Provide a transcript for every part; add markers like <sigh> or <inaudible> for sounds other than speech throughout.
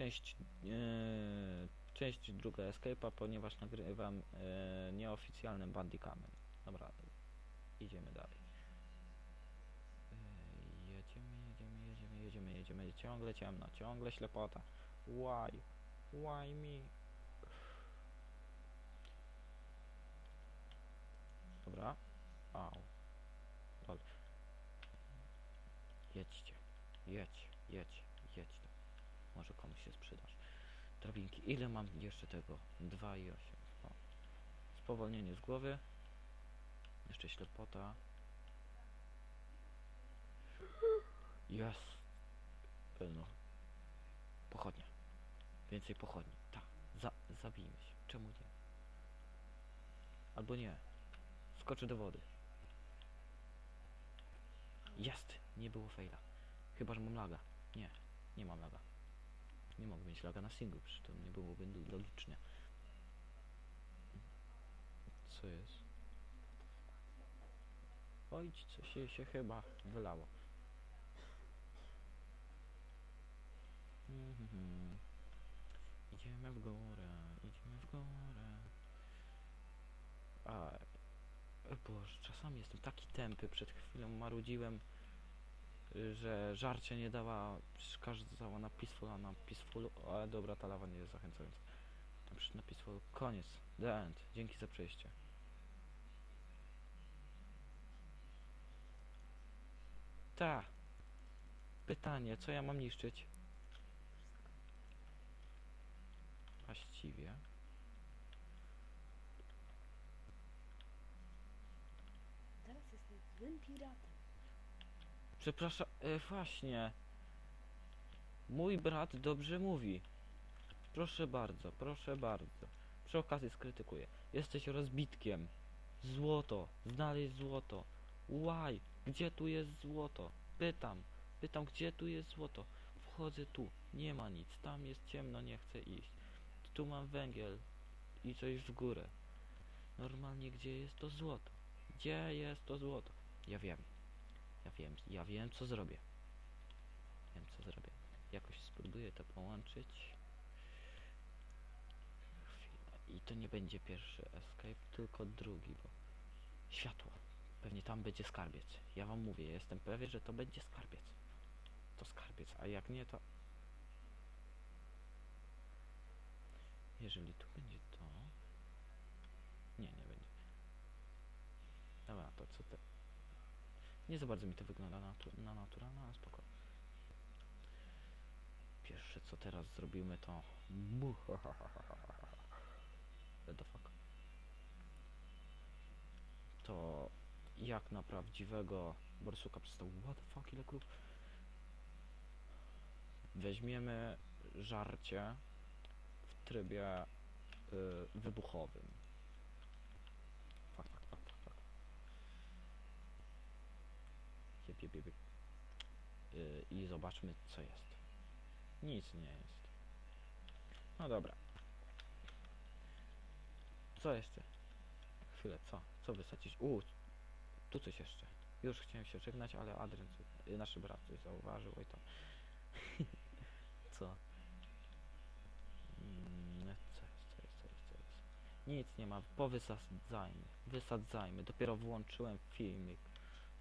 część, yy, część druga Escape'a, ponieważ nagrywam yy, nieoficjalnym Bandicamem. Dobra, idziemy dalej. Yy, jedziemy, jedziemy, jedziemy, jedziemy, jedziemy. Ciągle ciemno, ciągle ślepota. Why? Why me? Dobra. Au. Lol. Jedźcie. Jedź, jedź, jedź. Może komuś się sprzedasz. Drabinki. Ile mam jeszcze tego? 2 i 8. O. Spowolnienie z głowy. Jeszcze ślepota. Jest. No. Pochodnia. Więcej pochodni. Tak. Za zabijmy się. Czemu nie? Albo nie. Skoczę do wody. Jest! Nie było faila. Chyba, że mam laga. Nie, nie mam laga. Nie mogę mieć laga na singlu, przecież to nie byłoby logiczne. Co jest? Oj, coś się, się chyba wylało. Mhm. Idziemy w górę, idziemy w górę. A, Boże, czasami jestem taki tępy. Przed chwilą marudziłem, że żarcie nie dała, przeszkadzała na peaceful, a na peaceful, ale dobra, ta lawa nie jest zachęcająca. Na przykład na peaceful, koniec, the end, dzięki za przejście. Ta. Pytanie, co ja mam niszczyć? Właściwie. Teraz jestem złym piratem. Przepraszam, e, właśnie. Mój brat dobrze mówi. Proszę bardzo, proszę bardzo. Przy okazji skrytykuję. Jesteś rozbitkiem. Złoto, znaleźć złoto. Why? Gdzie tu jest złoto? Pytam, pytam, gdzie tu jest złoto? Wchodzę tu, nie ma nic, tam jest ciemno, nie chcę iść. Tu mam węgiel i coś w górę. Normalnie, gdzie jest to złoto? Gdzie jest to złoto? Ja wiem. Ja wiem, ja wiem co zrobię. Wiem co zrobię. Jakoś spróbuję to połączyć. Chwila. I to nie będzie pierwszy escape, tylko drugi, bo światło. Pewnie tam będzie skarbiec. Ja wam mówię, jestem pewien, że to będzie skarbiec. To skarbiec, a jak nie, to... Jeżeli tu będzie to... Nie, nie będzie. Dobra, to co te... Nie za bardzo mi to wygląda na, na naturalne, ale spoko. Pierwsze co teraz zrobimy to... What the fuck? To jak na prawdziwego borsuka przystał. What the fuck, ile krów? Weźmiemy żarcie w trybie y, wybuchowym. Fuck, fuck, fuck, fuck, fuck. Y, I zobaczmy co jest. Nic nie jest. No dobra. Co jeszcze? Chwilę, co? Co wysadzić? U, tu coś jeszcze. Już chciałem się żegnać, ale Adrian, y, nasz brat coś zauważył i to. <laughs> co? Mm, co jest, co jest, co jest, co jest? Nic nie ma, powysadzajmy, wysadzajmy. Dopiero włączyłem filmik.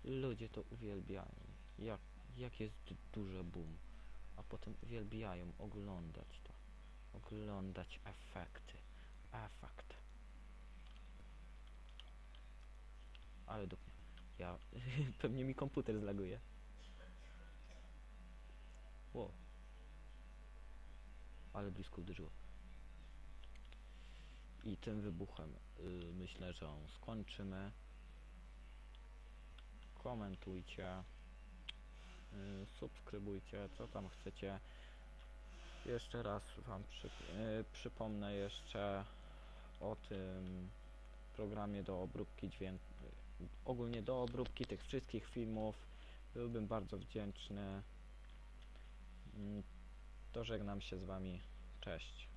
Ludzie to uwielbiają. Jak, jak jest du- duże boom. A potem uwielbiają oglądać to. Oglądać efekty. Efekt. Ale dupnie. Ja... <laughs> pewnie mi komputer zlaguje. Wow. Ale blisko uderzyło. I tym wybuchem y, myślę, że skończymy. Komentujcie. Y, subskrybujcie, co tam chcecie. Jeszcze raz Wam przy, y, przypomnę jeszcze o tym programie do obróbki dźwięku. Ogólnie do obróbki tych wszystkich filmów. Byłbym bardzo wdzięczny. Mm, To żegnam się z Wami. Cześć.